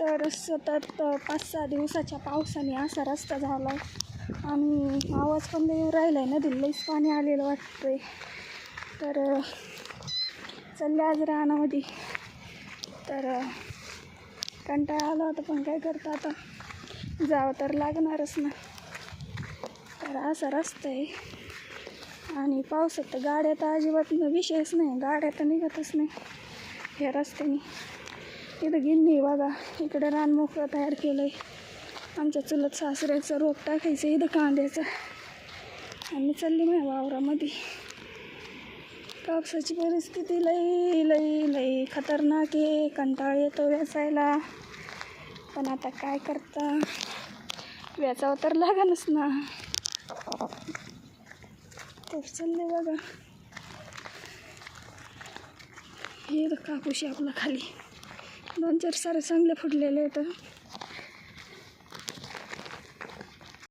तर सतत पाच सहा दिवसाच्या पावसाने असा रस्ता झाला आणि आवाज पण देऊन राहिला आहे नदीला लईच पाणी आलेलं वाटतंय. तर चालले आज रानामध्ये. तर कंटाळा आला होता पण काय करता आता? जावं तर लागणारच ना. तर असा रस्ता आहे आणि पावसात तर गाड्या तर अजिबात विषयच नाही. गाड्या तर निघतच नाही. ह्या रस्त्याने. इथं गिन्नी बघा. इकडे रान मोकळं तयार केलं आहे आमच्या चुलत सासऱ्याचं रोप टाकायचं इथं कांद्याचं. आम्ही चालली माझ्या वावरामध्ये. कापसाची परिस्थिती लई लई लई खतरनाक आहे. कंटाळ येतो वेचायला पण आता काय करता? वेचावं तर लागणच ना. तर चालले बघा. हे कापूशी कापूस आपला खाली. दोन चार सारे चांगले फुटलेले आहेत.